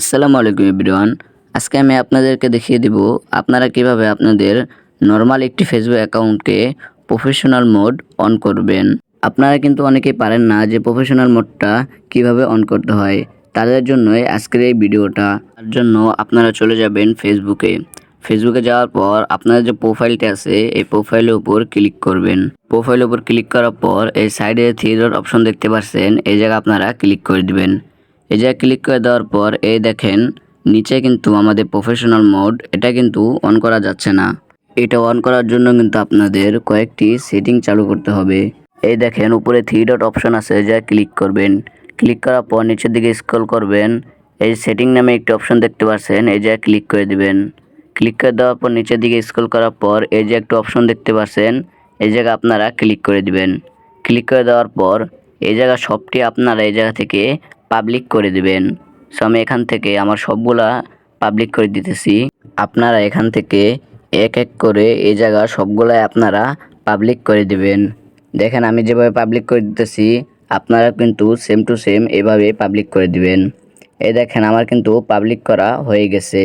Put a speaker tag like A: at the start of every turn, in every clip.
A: আসসালামু আলাইকুম এভরিওয়ান। আজকে আমি আপনাদেরকে দেখিয়ে দিব আপনারা কীভাবে আপনাদের নর্মাল একটি ফেসবুক অ্যাকাউন্টকে প্রফেশনাল মোড অন করবেন। আপনারা কিন্তু অনেকেই পারেন না যে প্রফেশনাল মোডটা কীভাবে অন করতে হয়। তাদের জন্যই আজকের এই ভিডিওটা। তার জন্য আপনারা চলে যাবেন ফেসবুকে ফেসবুকে যাওয়ার পর আপনার যে প্রোফাইলটি আছে, এই প্রোফাইলের উপর ক্লিক করবেন। প্রোফাইলের উপর ক্লিক করার পর এই সাইডে থ্রি ডট অপশন দেখতে পাচ্ছেন এই জায়গায় আপনারা ক্লিক করে দিবেন। এই জায়গায় ক্লিক করে দেওয়ার পর, এই দেখেন, নিচে কিন্তু আমাদের প্রফেশনাল মোড এটা কিন্তু অন করা যাচ্ছে না। এটা অন করার জন্য কিন্তু আপনাদের কয়েকটি সেটিং চালু করতে হবে। এই দেখেন, উপরে থ্রি ডট অপশন আছে, যা ক্লিক করবেন। ক্লিক করার পর নিচের দিকে স্ক্রল করবেন। এই সেটিং নামে একটি অপশন দেখতে পাচ্ছেন, এই জায়গায় ক্লিক করে দিবেন। ক্লিক করে দেওয়ার পর নিচের দিকে স্ক্রল করার পর, এই যে একটা অপশন দেখতে পাচ্ছেন, এই জায়গা আপনারা ক্লিক করে দিবেন। ক্লিক করে দেওয়ার পর, এই জায়গা সবটি আপনারা এই জায়গা থেকে পাবলিক করে দিবেন। সো আমি এখান থেকে আমার সবগুলা পাবলিক করে দিতেছি। আপনারা এখান থেকে এক এক করে এই জায়গা সবগুলাই আপনারা পাবলিক করে দিবেন। দেখেন, আমি যেভাবে পাবলিক করে দিতেছি, আপনারা কিন্তু সেম টু সেম এভাবে পাবলিক করে দিবেন। এই দেখেন, আমার কিন্তু পাবলিক করা হয়ে গেছে।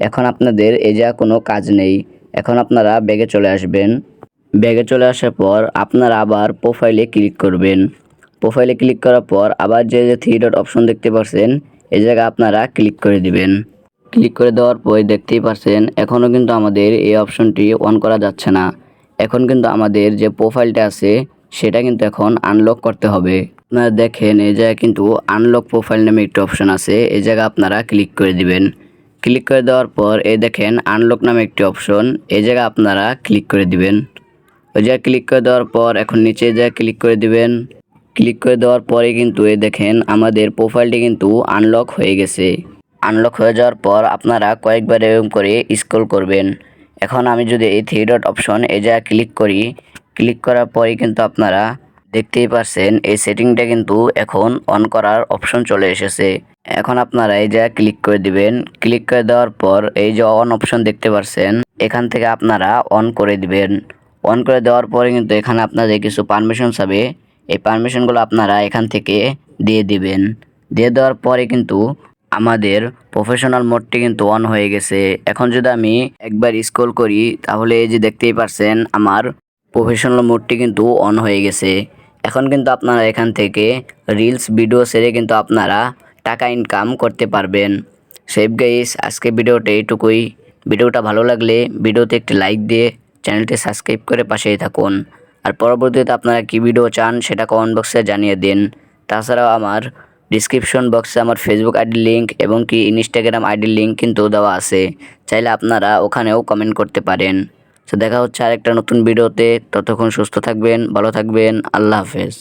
A: এখন আপনাদের এ যা কোনো কাজ নেই। এখন আপনারা ব্যাগে চলে আসবেন। ব্যাগে চলে আসার পর আপনারা আবার প্রোফাইলে ক্লিক করবেন। প্রোফাইলে ক্লিক করার পর আবার যে যে থ্রি ডট অপশন দেখতে পাচ্ছেন এই জায়গায় আপনারা ক্লিক করে দিবেন। ক্লিক করে দেওয়ার পর দেখতেই পাচ্ছেন এখনও কিন্তু আমাদের এই অপশনটি অন করা যাচ্ছে না। এখন কিন্তু আমাদের যে প্রোফাইলটা আছে, সেটা কিন্তু এখন আনলক করতে হবে। আপনারা দেখেন, এই জায়গায় কিন্তু আনলক প্রোফাইল নামে একটি অপশন আছে, এই জায়গায় আপনারা ক্লিক করে দিবেন। ক্লিক করে দেওয়ার পর এই দেখেন আনলক নামে একটি অপশন এই জায়গায় আপনারা ক্লিক করে দিবেন। ওই জায়গায় ক্লিক করে দেওয়ার পর এখন নিচে যা ক্লিক করে দিবেন। ক্লিক করে দেওয়ার পরে কিন্তু এই দেখেন আমাদের প্রোফাইলটি কিন্তু আনলক হয়ে গেছে। আনলক হয়ে যাওয়ার পর আপনারা কয়েকবার এরকম করে স্ক্রল করবেন। এখন আমি যদি এই থ্রি ডট অপশন এই জায়গায় ক্লিক করি ক্লিক করার পরে কিন্তু আপনারা দেখতেই পাচ্ছেন এই সেটিংটা কিন্তু এখন অন করার অপশন চলে এসেছে। এখন আপনারা এই জায়গায় ক্লিক করে দিবেন ক্লিক করে দেওয়ার পর এই যে অন অপশন দেখতে পাচ্ছেন এখান থেকে আপনারা অন করে দিবেন। অন করে দেওয়ার পরে কিন্তু এখানে আপনাদের কিছু পারমিশন হবে। এই পারমিশনগুলো আপনারা এখান থেকে দিয়ে দিবেন। দিয়ে দেওয়ার পরে কিন্তু আমাদের প্রফেশনাল মোডটি কিন্তু অন হয়ে গেছে। এখন যদি আমি একবার স্ক্রল করি, তাহলে এই যে দেখতেই পারছেন, আমার প্রফেশনাল মোডটি কিন্তু অন হয়ে গেছে। এখন কিন্তু আপনারা এখান থেকে রিলস ভিডিও সেরে কিন্তু আপনারা টাকা ইনকাম করতে পারবেন। সেভ গাইস, আজকে ভিডিওটা এইটুকুই। ভিডিওটা ভালো লাগলে ভিডিওতে একটি লাইক দিয়ে চ্যানেলটি সাবস্ক্রাইব করে পাশেই থাকুন। আর পরবর্তীতে আপনারা কী ভিডিও চান সেটা কমেন্ট বক্সে জানিয়ে দিন। তাছাড়াও আমার ডিসক্রিপশন বক্সে আমার ফেসবুক আইডি লিঙ্ক এবং কি ইনস্টাগ্রাম আইডি লিঙ্ক কিন্তু দেওয়া আছে। চাইলে আপনারা ওখানেও কমেন্ট করতে পারেন। তো দেখা হচ্ছে আরেকটা নতুন ভিডিওতে ততক্ষণ সুস্থ থাকবেন, ভালো থাকবেন। আল্লাহ হাফেজ।